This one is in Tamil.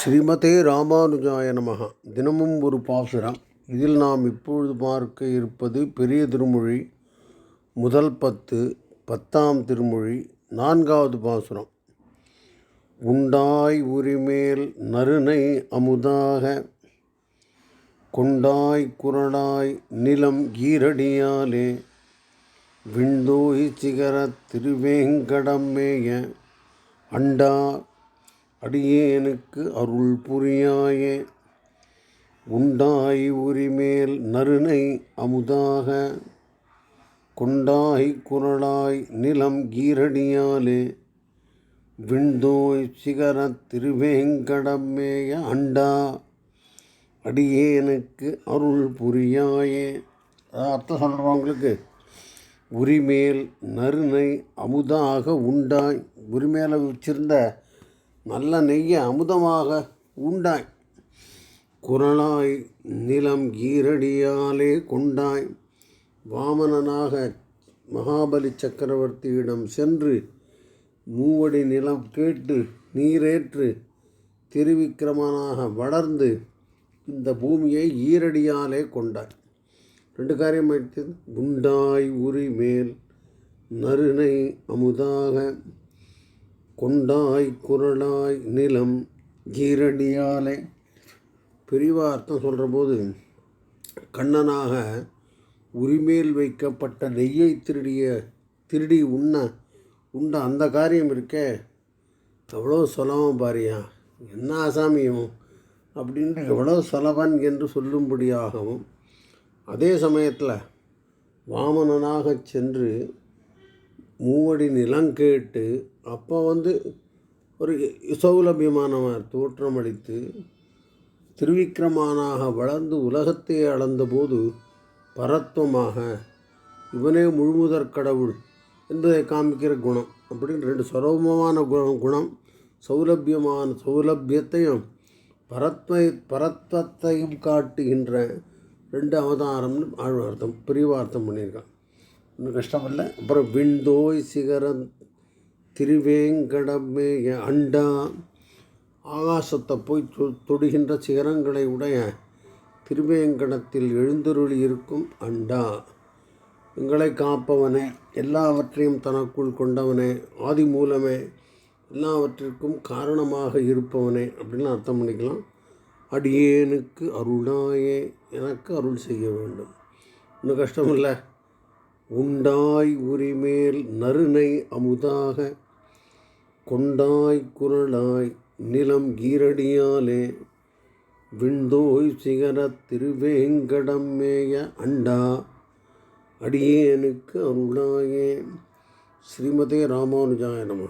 ஸ்ரீமதே ராமானுஜாய நமக. தினமும் ஒரு பாசுரம். இதில் நாம் இப்பொழுது பார்க்க இருப்பது பெரிய திருமொழி முதல் பத்து பத்தாம் திருமொழி நான்காவது பாசுரம். உண்டாய் உரிமேல் நறுனை அமுதாக கொண்டாய் குரடாய் நிலம் ஈரடியாலே விண்டோய் சிகர திருவேங்கடமேய அண்டா அடியேனுக்கு அருள் புரியாயே. உண்டாய் உரிமேல் நறுனை அமுதாக. கொண்டாய் குரலாய் நிலம் கீரடியாலே. விண்தோய் சிகர திருவேங்கடமேய அண்டா. அடியேனுக்கு அருள் புரியாயே. அர்த்தம் சொல்கிறவங்களுக்கு உரிமேல் நறுனை அமுதாக உண்டாய். உரிமேல வச்சிருந்த நல்ல நெய்யை அமுதமாக உண்டாய். குரலாய் நிலம் ஈரடியாலே கொண்டாய். வாமனனாக மகாபலி சக்கரவர்த்தியிடம் சென்று மூவடி நிலம் கேட்டு நீரேற்று திருவிக்கிரமனாக வளர்ந்து இந்த பூமியை ஈரடியாலே கொண்டாய். ரெண்டு காரியம் ஆயிடுச்சு. உண்டாய் உரி மேல் நறுனை அமுதாக கொண்டாய் குரலாய் நிலம் ஈரடியாலே பெரிவா அர்த்தம் சொல்கிற போது கண்ணனாக உரிமேல் வைக்கப்பட்ட நெய்யை திருடிய திருடி உண்ண உண்ட அந்த காரியம் இருக்கே எவ்வளோ சுலபம் பாரியா? என்ன ஆசாமியும் அப்படின்ட்டு எவ்வளோ சுலபன் என்று சொல்லும்படியாகவும் அதே சமயத்தில் வாமனனாக சென்று மூவடி நிலம் கேட்டு அப்போ வந்து ஒரு சௌலபியமானவர் தோற்றமளித்து திருவிக்கிரமானாக வளர்ந்து உலகத்தை அளந்தபோது பரத்வமாக இவனே முழுமுதற் கடவுள் என்பதை காமிக்கிற குணம் அப்படின்னு ரெண்டு சுலபமான குணம் குணம் சௌலபியமான சௌலபியத்தையும் பரத்வை பரத்வத்தையும் காட்டுகின்ற ரெண்டு அவதாரம்னு ஆழ்வார்த்தம் பிரிவார்த்தம் பண்ணியிருக்கான். ஒன்றும் கஷ்டம் இல்லை அப்புறம் விண்டோய் சிகரம் திருவேங்கடமேய அண்டா. ஆகாசத்தை போய் தொ தொடுகின்ற சிகரங்களை உடைய திருவேங்கடத்தில் எழுந்தருளி இருக்கும் அண்டா. எங்களை காப்பவனே எல்லாவற்றையும் தனக்குள் கொண்டவனே ஆதி மூலமே எல்லாவற்றிற்கும் காரணமாக இருப்பவனே அப்படின்னு அர்த்தம் பண்ணிக்கலாம். அடியேனுக்கு அருளாயே எனக்கு அருள் செய்ய வேண்டும். இன்னும் கஷ்டம் இல்லை உண்டாய் உரிமேல் நறுனை அமுதாக கொண்டாய் குரலாய் நிலம் ஈரடியாலே விண்டோய் சிகர திருவேங்கடம் மேய அண்டா அடியேனுக்கு அருளாயே. ஸ்ரீமதே ராமானுஜாய நம.